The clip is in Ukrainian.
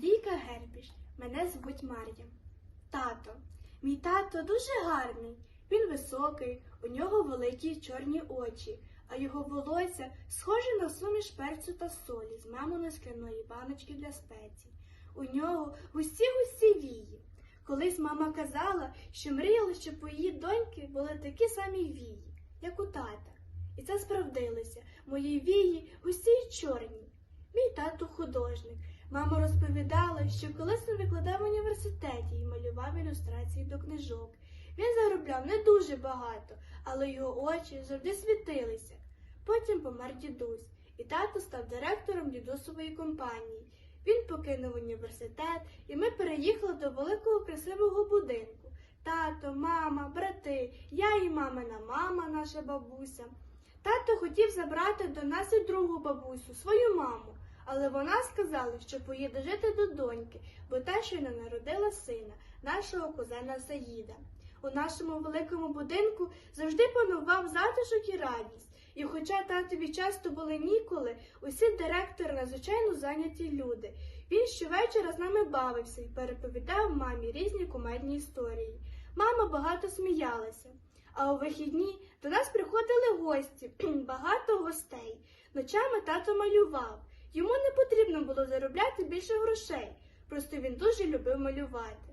Надійка Гербіш, мене звуть Мар'я. Тато. Мій тато дуже гарний. Він високий, у нього великі чорні очі, а його волосся схоже на суміш перцю та солі з маминої скляної баночки для спецій. У нього густі-густі вії. Колись мама казала, що мріяла, щоб у її доньки були такі самі вії, як у тата. І це справдилося. Мої вії густі й чорні. Мій тато художник. Мама розповідала, що колись він викладав в університеті і малював ілюстрації до книжок. Він заробляв не дуже багато, але його очі завжди світилися. Потім помер дідусь, і тато став директором дідусової компанії. Він покинув університет, і ми переїхали до великого красивого будинку. Тато, мама, брати, я і мамина мама, наша бабуся. Тато хотів забрати до нас і другу бабусю, свою маму, але вона сказала, що поїде жити до доньки, бо та щойно народила сина, нашого кузена Саїда. У нашому великому будинку завжди панував затишок і радість. І хоча татові часто були ніколи, усі директори надзвичайно зайняті люди. Він щовечора з нами бавився і переповідав мамі різні кумедні історії. Мама багато сміялася. А у вихідні до нас приходили гості, багато гостей. Ночами тато малював. Йому не потрібно було заробляти більше грошей, просто він дуже любив малювати.